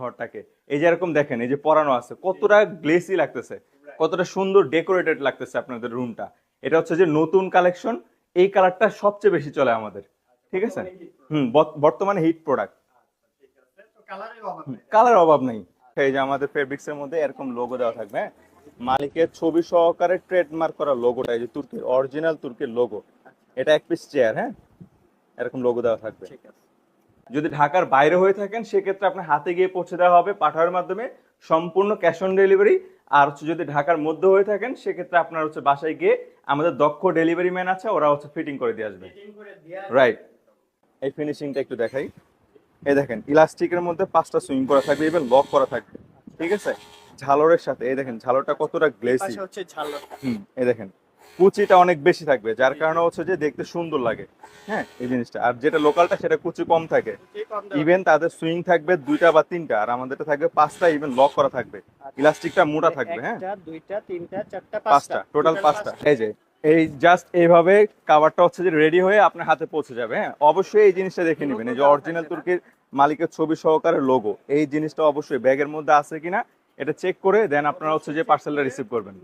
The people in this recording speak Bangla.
ঘরটাকে। এই যে এরকম দেখেন এই যে পরানো আছে কতটা গ্লেসি লাগতেছে কতটা সুন্দর ডেকোরেটেড লাগতেছে আপনাদের রুমটা এটা হচ্ছে যে নতুন কালেকশন এই কালারটা সবচেয়ে বেশি চলে আমাদের। ঠিক আছে? হুম বর্তমানে হিট প্রোডাক্ট কালারের অভাব নেই কালার অভাব নেই। এই যে আমাদের ফেব্রিক্স এর মধ্যে এরকম লোগো দেওয়া থাকবে হ্যাঁ? মালিকের ছবি সহকারে ট্রেডমার্ক করা লোগোটা এই যে তুর্কির অরিজিনাল তুর্কির লোগো এটা এক পিস চেয়ার হ্যাঁ? এরকম লোগো দেওয়া থাকবে। ঠিক আছে। যদি ঢাকার বাইরে হয়ে থাকেন সেক্ষেত্রে আপনার হাতে গিয়ে পৌঁছে দেওয়া হবে পাঠানোর মাধ্যমে সম্পূর্ণ ক্যাশ অন ডেলিভারি। আর হচ্ছে যদি ঢাকার মধ্যে হয়ে থাকেন সেক্ষেত্রে আপনার হচ্ছে বাসায় গিয়ে আমাদের দক্ষ ডেলিভারি ম্যান আছে ওরা হচ্ছে ফিটিং করে দিয়ে আসবে। রাইট এই ফিনিশিংটা একটু দেখাই। এই দেখেন ইলাস্টিকের মধ্যে পাঁচটা সুইং করা থাকবে ইভেন লক করা থাকবে। ঠিক আছে? ঝালরের সাথে এই দেখেন ঝালরটা কতটা গ্লেসি। হচ্ছে ঝালর। হুম এই দেখেন। কুচিটা অনেক বেশি থাকবে যার কারণে হচ্ছে যে দেখতে সুন্দর লাগে হ্যাঁ এই জিনিসটা। আর যেটা লোকালটা সেটা কুচি কম থাকে। ইভেন তাদের সুইং থাকবে দুইটা বা তিনটা আর আমাদেরটা থাকবে পাঁচটা ইভেন লক করা থাকবে। ইলাস্টিকটা মোটা থাকবে হ্যাঁ। দুইটা তিনটা চারটা পাঁচটা। টোটাল পাঁচটা। এই যে এই জাস্ট এইভাবে কাভারটা হচ্ছে যে রেডি হয়ে আপনার হাতে পৌঁছে যাবে হ্যাঁ। অবশ্যই এই জিনিসটা দেখে নেবেন এই যে অরিজিনাল তুর্কির মালিকের ছবি সহকারে লোগো এই জিনিসটা অবশ্যই ব্যাগের মধ্যে আছে কিনা এটা চেক করে দেন আপনারা হচ্ছে যে পার্সেলটা রিসিভ করবেন।